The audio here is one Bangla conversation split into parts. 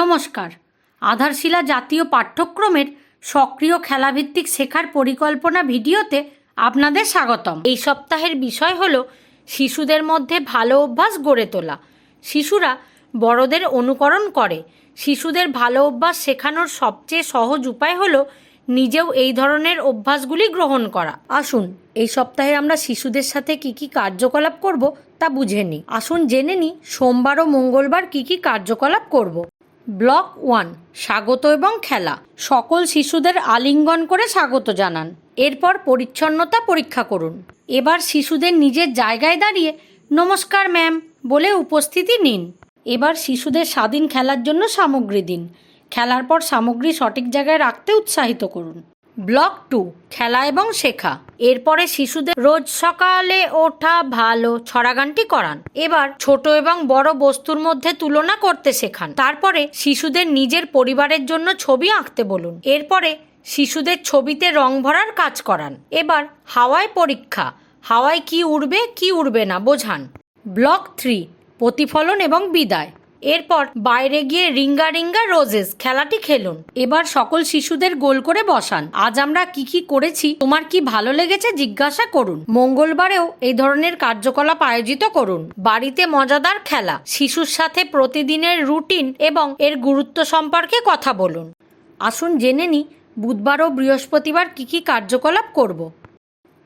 নমস্কার। আধারশিলা জাতীয় পাঠ্যক্রমের সক্রিয় খেলাভিত্তিক শেখার পরিকল্পনা ভিডিওতে আপনাদের স্বাগতম। এই সপ্তাহের বিষয় হল শিশুদের মধ্যে ভালো অভ্যাস গড়ে তোলা। শিশুরা বড়দের অনুকরণ করে। শিশুদের ভালো অভ্যাস শেখানোর সবচেয়ে সহজ উপায় হলো নিজেও এই ধরনের অভ্যাসগুলি গ্রহণ করা। আসুন, এই সপ্তাহে আমরা শিশুদের সাথে কি কি কার্যকলাপ করব তা বুঝে নিই। আসুন জেনে নিই, সোমবার ও মঙ্গলবার কি কি কার্যকলাপ করব। ব্লক ওয়ান, স্বাগত এবং খেলা। সকল শিশুদের আলিঙ্গন করে স্বাগত জানান। এরপর পরিচ্ছন্নতা পরীক্ষা করুন। এবার শিশুদের নিজের জায়গায় দাঁড়িয়ে নমস্কার, ম্যাম, বলে উপস্থিতি নিন। এবার শিশুদের স্বাধীন খেলার জন্য সামগ্রী দিন। খেলার পর সামগ্রী সঠিক জায়গায় রাখতে উৎসাহিত করুন। ব্লক টু, খেলা এবং শেখা। এরপরে শিশুদের রোজ সকালে ওঠা ভালো ছড়াগানটি করান। এবার ছোট এবং বড় বস্তুর মধ্যে তুলনা করতে শেখান। তারপরে শিশুদের নিজের পরিবারের জন্য ছবি আঁকতে বলুন। এরপরে শিশুদের ছবিতে রং ভরার কাজ করান। এবার হাওয়ায় পরীক্ষা, হাওয়ায় কি উড়বে কি উড়বে না বোঝান। ব্লক থ্রি, প্রতিফলন এবং বিদায়। এরপর বাইরে গিয়ে রিঙ্গা রিঙ্গা রোজেস খেলাটি খেলুন। এবার সকল শিশুদের গোল করে বসান। আজ আমরা কি কি করেছি, তোমার কি ভালো লেগেছে জিজ্ঞাসা করুন। মঙ্গলবারেও এই ধরনের কার্যকলাপ আয়োজিত করুন। বাড়িতে মজাদার খেলা, শিশুর সাথে প্রতিদিনের রুটিন এবং এর গুরুত্ব সম্পর্কে কথা বলুন। আসুন জেনে নিই, বুধবার ও বৃহস্পতিবার কি কি কার্যকলাপ করব।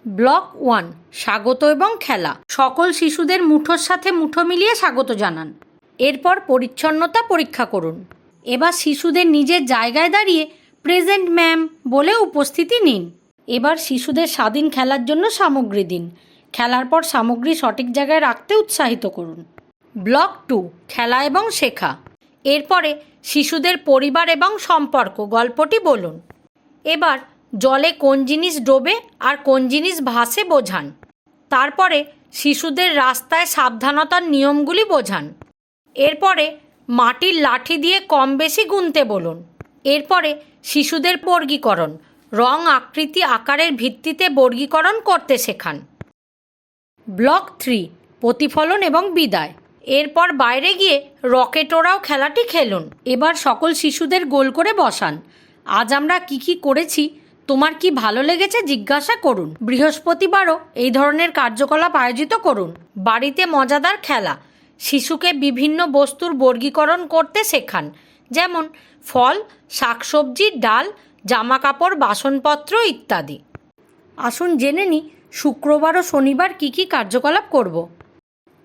ব্লক ওয়ান, স্বাগত এবং খেলা। সকল শিশুদের মুঠোর সাথে মুঠো মিলিয়ে স্বাগত জানান। এরপর পরিচ্ছন্নতা পরীক্ষা করুন। এবার শিশুদের নিজের জায়গায় দাঁড়িয়ে প্রেজেন্ট ম্যাম বলে উপস্থিতি নিন। এবার শিশুদের স্বাধীন খেলার জন্য সামগ্রী দিন। খেলার পর সামগ্রী সঠিক জায়গায় রাখতে উৎসাহিত করুন। ব্লক টু খেলা এবং শেখা। এরপরে শিশুদের পরিবার এবং সম্পর্ক গল্পটি বলুন। এবার জলে কোন জিনিস ডোবে আর কোন জিনিস ভাসে বোঝান। তারপরে শিশুদের রাস্তায় সাবধানতার নিয়মগুলি বোঝান। এরপরে মাটির লাঠি দিয়ে কম বেশি গুনতে বলুন। এরপরে শিশুদের বর্গীকরণ, রং আকৃতি আকারের ভিত্তিতে বর্গীকরণ করতে শেখান। ব্লক থ্রি, প্রতিফলন এবং বিদায়। এরপর বাইরে গিয়ে রকেট ওড়াও খেলাটি খেলুন। এবার সকল শিশুদের গোল করে বসান। আজ আমরা কি কি করেছি, তোমার কি ভালো লেগেছে জিজ্ঞাসা করুন। বৃহস্পতিবারও এই ধরনের কার্যকলাপ আয়োজিত করুন। বাড়িতে মজাদার খেলা শিশুকে বিভিন্ন বস্তুর বর্গীকরণ করতে শেখান, যেমন ফল, শাকসবজি, ডাল জামা কাপড় বাসনপত্র ইত্যাদি। আসুন জেনে নিই, শুক্রবার ও শনিবার কি কি কার্যকলাপ করব।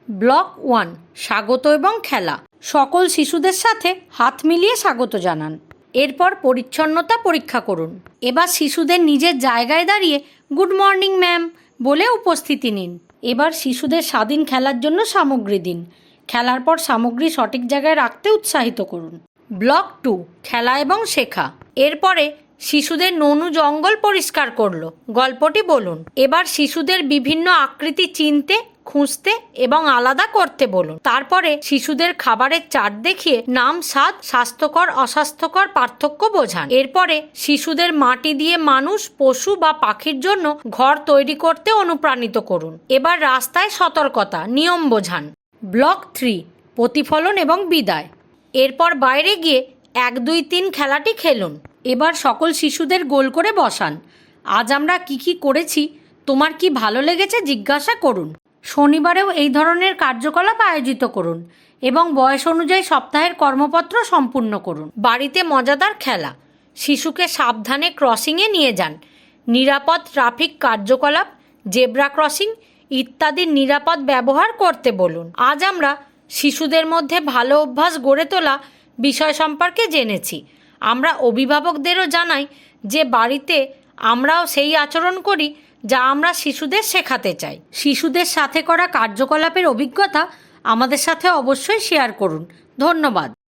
ব্লক ওয়ান, স্বাগত এবং খেলা। সকল শিশুদের সাথে হাত মিলিয়ে স্বাগত জানান। এরপর পরিচ্ছন্নতা পরীক্ষা করুন। এবার শিশুদের নিজের জায়গায় দাঁড়িয়ে গুড মর্নিং, ম্যাম বলে উপস্থিতি নিন। এবার শিশুদের স্বাধীন খেলার জন্য সামগ্রী দিন। খেলার পর সামগ্রী সঠিক জায়গায় রাখতে উৎসাহিত করুন। ব্লক টু, খেলা এবং শেখা। এরপরে শিশুদের ননু জঙ্গল পরিষ্কার করল। গল্পটি বলুন। এবার শিশুদের বিভিন্ন আকৃতি চিনতে খুঁজতে এবং আলাদা করতে বলুন। তারপরে শিশুদের খাবারের চার্ট দেখিয়ে নাম, স্বাদ, স্বাস্থ্যকর, অস্বাস্থ্যকর পার্থক্য বোঝান। এরপরে শিশুদের মাটি দিয়ে মানুষ, পশু বা পাখির জন্য ঘর তৈরি করতে অনুপ্রাণিত করুন। এবার রাস্তায় সতর্কতা, নিয়ম বোঝান। ব্লক থ্রি, প্রতিফলন এবং বিদায়। এরপর বাইরে গিয়ে এক, দুই, তিন খেলাটি খেলুন। এবার সকল শিশুদের গোল করে বসান। আজ আমরা কি কি করেছি? তোমার কি ভালো লেগেছে? জিজ্ঞাসা করুন। শনিবারেও এই ধরনের কার্যকলাপ আয়োজিত করুন এবং বয়স অনুযায়ী সপ্তাহের কর্মপত্র সম্পূর্ণ করুন। বাড়িতে মজাদার খেলা। শিশুকে সাবধানে ক্রসিংয়ে নিয়ে যান। নিরাপদ ট্রাফিক কার্যকলাপ, জেব্রা ক্রসিং ইত্যাদির নিরাপদ ব্যবহার করতে বলুন। আজ আমরা শিশুদের মধ্যে ভালো অভ্যাস গড়ে তোলা বিষয় সম্পর্কে জেনেছি। আমরা অভিভাবকদেরও জানাই যে বাড়িতে আমরাও সেই আচরণ করি যা আমরা শিশুদের শেখাতে চাই। শিশুদের সাথে করা কার্যকলাপের অভিজ্ঞতা আমাদের সাথে অবশ্যই শেয়ার করুন। ধন্যবাদ।